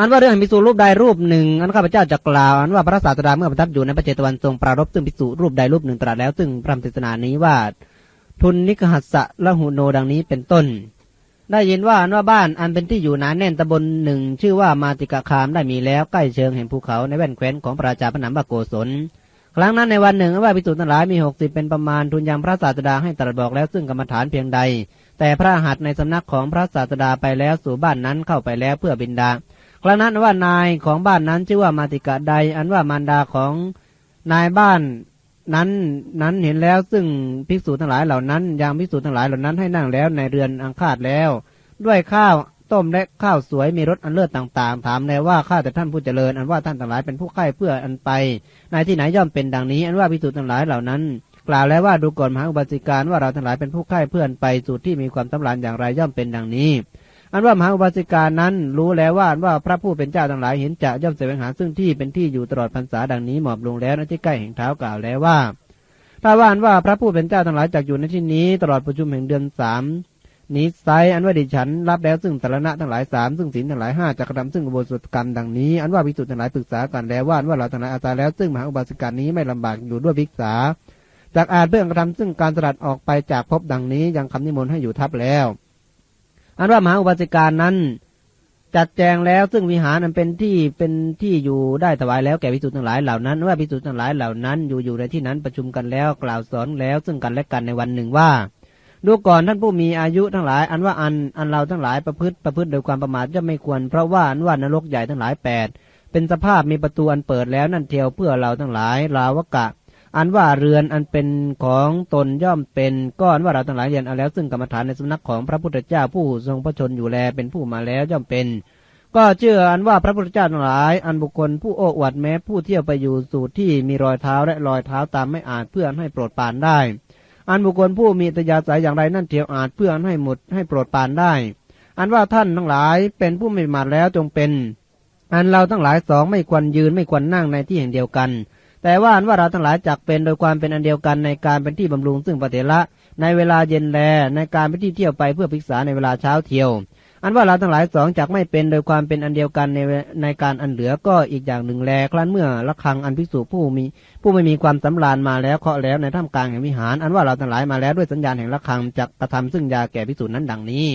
อันว่าเรื่องภิกษุรูปใดรูปหนึ่งอันข้าพเจ้าจะกล่าวอันว่าพระศาสดาเมื่อประทับอยู่ในพระเจตวันทรงปรารภซึ่งภิกษุรูปใดรูปหนึ่งตรัสแล้วซึ่งพระธรรมเทศนานี้ว่า ทุนนิกหัสสะละหุโนดังนี้เป็นต้น ได้ยินว่าอันว่าบ้านอันเป็นที่อยู่หนาแน่นตำบลหนึ่งชื่อว่ามาติกะคามได้มีแล้วใกล้เชิงเห็นภูเขาในแว่นแคว้นของพระราชาพระนามบาโกศลครั้งนั้นในวันหนึ่งอันว่าภิกษุทั้งหลายมีหกสิบเป็นประมาณทุนยังพระศาสดาให้ตรัสบอกแล้วซึ่งกรรมฐานเพียงใด แต่พระหัตในสำนักของพระศาสดาไปแล้วสู่บ้านนั้นเข้าไปแล้วเพื่อบินดา ครั้งนั้นว่านายของบ้านนั้นชื่อว่ามาติกะใด อันว่ามารดาของนายบ้านนั้นนั้นเห็นแล้วซึ่งภิกษุทั้งหลายเหล่านั้นยังภิกษุทั้งหลายเหล่านั้นให้นั่งแล้วในเรือนอังคาดแล้ว ด้วยข้าวต้มและข้าวสวยมีรสอันเลิศต่างๆ ถามแล้วว่าข้าแต่ท่านผู้เจริญ อันว่าท่านทั้งหลายเป็นผู้ใคร่เพื่ออันไปในที่ไหนย่อมเป็นดังนี้ อันว่าภิกษุทั้งหลายเหล่านั้น กล่าวแล้วว่าดูก่อนมหาอุบาสิการว่าเราทั้งหลายเป็นผู้ใคร่เพื่อนไปสู่ที่มีความสำราญอย่างไรย่อมเป็นดังนี้ อันว่ามหาอุบาสิกานั้นรู้แล้วว่าว่าพระผู้เป็นเจ้าทั้งหลายเห็นจะย่อมแสวงหาซึ่งที่เป็นที่อยู่ตลอดพรรษาดังนี้หมอบลงแล้วณที่ใกล้แห่งเท้ากล่าวแล้วว่าถ้าว่านว่าพระผู้เป็นเจ้าทั้งหลายจากอยู่ในที่นี้ ตลอดประชุมแห่งเดือนสามนี้ไซอันว่าดิฉันรับแล้วซึ่งตรณะทั้งหลายสามซึ่งศีลทั้งหลายห้าจะกระทำซึ่งอุโบสถกรรมดังนี้ อันว่าภิกษุทั้งหลายปรึกษากันแล้วว่านว่าเราทั้งหลายอาศัยแล้วซึ่งมหาอุบาสิกานี้ไม่ลำบากอยู่ด้วยภิกษาจากอาจเพื่อกระทำซึ่งการสลัดออกไปจากภพดังนี้ยังคำนิมนต์ให้อยู่ทับแล้ว อันว่ามหาอุบาสิกานั้น จัดแจงแล้วซึ่งวิหารนั้นเป็นที่เป็นที่อยู่ได้ถวายแล้วแก่ภิกษุทั้งหลายเหล่านั้น ว่าภิกษุทั้งหลายเหล่านั้นอยู่อยู่ในที่นั้นประชุมกันแล้วกล่าวสอนแล้วซึ่งกันและกันในวันหนึ่งว่าดูก่อนท่านผู้มีอายุทั้งหลาย อันว่าอันอันเราทั้งหลายประพฤติประพฤติโดยความประมาทจะไม่ควรเพราะว่าอันว่านรกใหญ่ทั้งหลายแปดเป็นสภาพมีประตูอันเปิดแล้วนั่นเทียวเพื่อเราทั้งหลายลาวกะ อันว่าเรือนอันเป็นของตนย่อมเป็นก้อนว่าเราทั้งหลายเรียนเอาแล้ว ซึ่งกรรมฐานในสำนักของพระพุทธเจ้าผู้ทรงพระชนอยู่แลเป็นผู้มาแล้วย่อมเป็น ก็เชื่ออันว่าพระพุทธเจ้าทั้งหลาย อันบุคคลผู้โอ้อวดแม้ผู้เที่ยวไปอยู่สู่ที่มีรอยเท้าและรอยเท้าตามไม่อาจเพื่อให้โปรดปานได้ อันบุคคลผู้มีตยาสายอย่างไรนั่นเทียวอาจเพื่อให้หมดให้โปรดปานได้ อันว่าท่านทั้งหลายเป็นผู้ไม่มาแล้วจงเป็น อันเราทั้งหลายสองไม่ควรยืนไม่ควรนั่งในที่แห่งเดียวกัน แต่ว่าอันว่าเราทั้งหลายจักเป็นโดยความเป็นอันเดียวกันในการเป็นที่บำรุงซึ่งปฏิละ ในเวลาเย็นแล ในการเป็นที่เที่ยวไปเพื่อพิกษาในเวลาเช้าเที่ยว อันว่าเราทั้งหลายสองจักไม่เป็นโดยความเป็นอันเดียวกันในในการอันเหลือก็อีกอย่างหนึ่งแล ครั้นเมื่อละครังอันภิกษุผู้มี ผู้ไม่มีความสำราญมาแล้วเคาะแล้วในท่ามกลางแห่งวิหาร อันว่าเราทั้งหลายมาแล้วด้วยสัญญาณแห่งละครังจักกระทำซึ่งยาแก่ภิกษุนั้นดังนี้